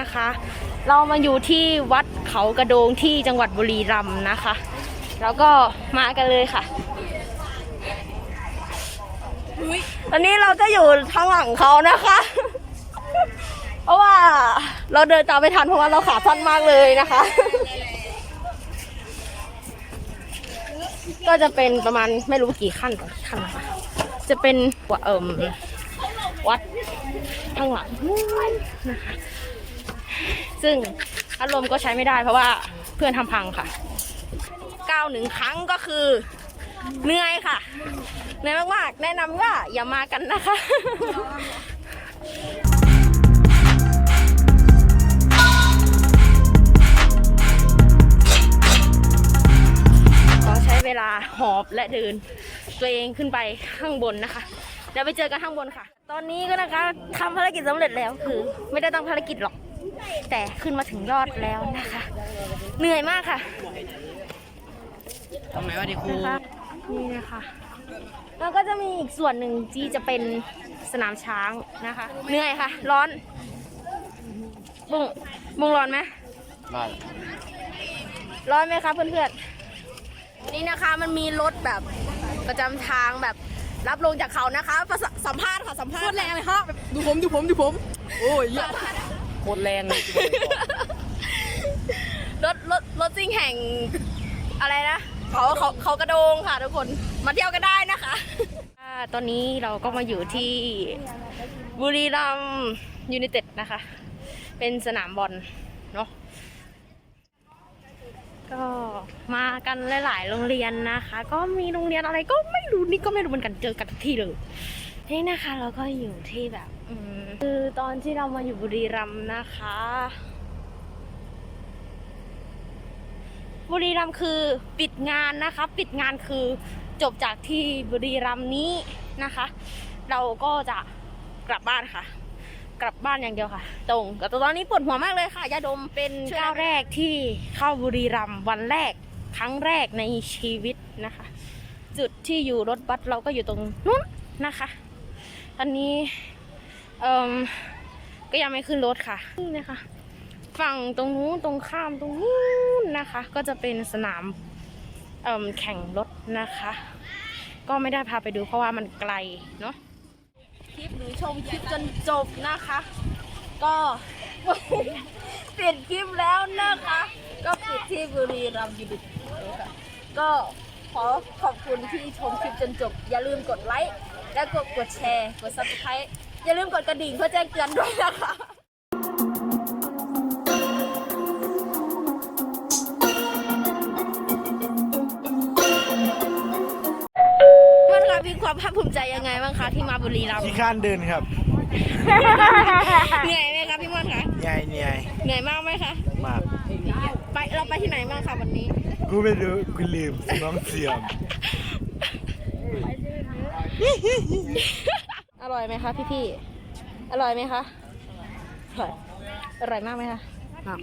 นะคะ เรามาอยู่ที่วัดเขากระโดงที่จังหวัดบุรีรัมย์นะคะ แล้วก็มากันเลยค่ะตอนนี้เราก็อยู่ข้างหลังเขานะคะ เพราะว่าเราเดินตามไม่ทันเพราะว่าเราขาสั้นมากเลยนะคะ ก็จะเป็นประมาณไม่รู้กี่ขั้นต่อกี่ขั้นนะคะจะเป็นวัดเอิ่มวัด ข้างหลังนู้นนะคะซึ่งอารมณ์ก็ใช้ไม่ได้เพราะว่าเพื่อนทำพังค่ะก้าวหนึ่งครั้งก็คือเหนื่อยค่ะเหนื่อยมากๆ แนะนำว่าอย่ามากันนะคะก็ใช้เวลาหอบและเดิน ตัวเองขึ้นไปข้างบนนะคะ เดี๋ยวไปเจอกันข้างบนค่ะ ตอนนี้ก็นะคะทำภารกิจสำเร็จแล้วคือ ไม่ได้ตั้งภารกิจหรอก แต่ขึ้นมาถึงยอดแล้วนะคะ เหนื่อยมากค่ะทำไมวะดิครูนะคะนี่นะคะแล้วก็จะมีอีกส่วนหนึ่งที่จะเป็นสนามช้างนะคะ เหนื่อยค่ะ ร้อนบุ้งบุ้งร้อนไหมบ้านร้อนไหมคะเพื่อนๆนี่นะคะมันมีรถแบบประจำทางแบบ รับลงจากเขานะคะประสสัมภาษณ์ค่ะสัมภาษณ์แรงเลยค่ะดูผมดูผมดูผม โอ้ยเหี้ยโคตรแรงเลยรถรถรถซิ่งแห่งอะไรนะเขาเขาเขากระโดงค่ะทุกคนมาเที่ยวกันได้นะคะ อ่าตอนนี้เราก็มาอยู่ที่บุรีรัมย์ยูไนเต็ดนะคะ เป็นสนามบอลเนาะ ก็มากันหลาย ๆ โรงเรียนนะคะ ก็มีโรงเรียนอะไรก็ไม่รู้นี่ก็ไม่รู้เหมือนกันเจอกันทุกที่เลยนี่นะคะเราก็อยู่ที่แบบคือตอนที่เรามาอยู่บุรีรัมย์นะคะ บุรีรัมย์คือปิดงานนะคะ ปิดงานคือจบจากที่บุรีรัมย์นี้นะคะ เราก็จะกลับบ้านค่ะ กลับบ้านอย่างเดียวค่ะ ตรงแต่ตอนนี้ปวดหัวมากเลยค่ะยาดมเป็นก้าวแรกที่เข้าบุรีรัมย์วันแรกครั้งแรกในชีวิตนะคะ จุดที่อยู่รถบัสเราก็อยู่ตรงนู้นนะคะตอนนี้เอ่มก็ยังไม่ขึ้นรถค่ะนี่นะคะฝั่งตรงนู้นตรงข้ามตรงนู้นนะคะ ก็จะเป็นสนามเอ่มแข่งรถนะคะ ก็ไม่ได้พาไปดูเพราะว่ามันไกลเนาะค ลิปหรือชมคลิปจนจบนะคะ ก็ปิดคลิปแล้วนะคะ ก็ปิดที่บุรีรัมย์ยูนเต็ดค่ะก็ขอขอบคุณที่ชมคลิปจนจบ อย่าลืมกดไลค์และกดกดแชร์ กดซับสไครต์อย่าลืมกดกระดิ่งเพื่อแจ้งเตือนด้วยนะคะ คะมีความภาคภูมิใจยังไงบ้างคะที่มาบุรีรัมย์ที่ข้านเดินครับเหนื่อยไหมคะพี่ม่อนคะใหญ่เหนื่อยเหนื่อยมากไหมคะมากไปเราไปที่ไหนบ้างคะวันนี้กูไม่รู้กูลืมน้องเสื่อมอร่อยไหมคะพี่พี่ๆอร่อยไหมคะอร่อยอร่อยมากไหมคะมาก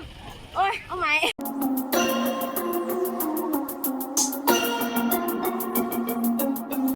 ป โอ้ย เอาไหม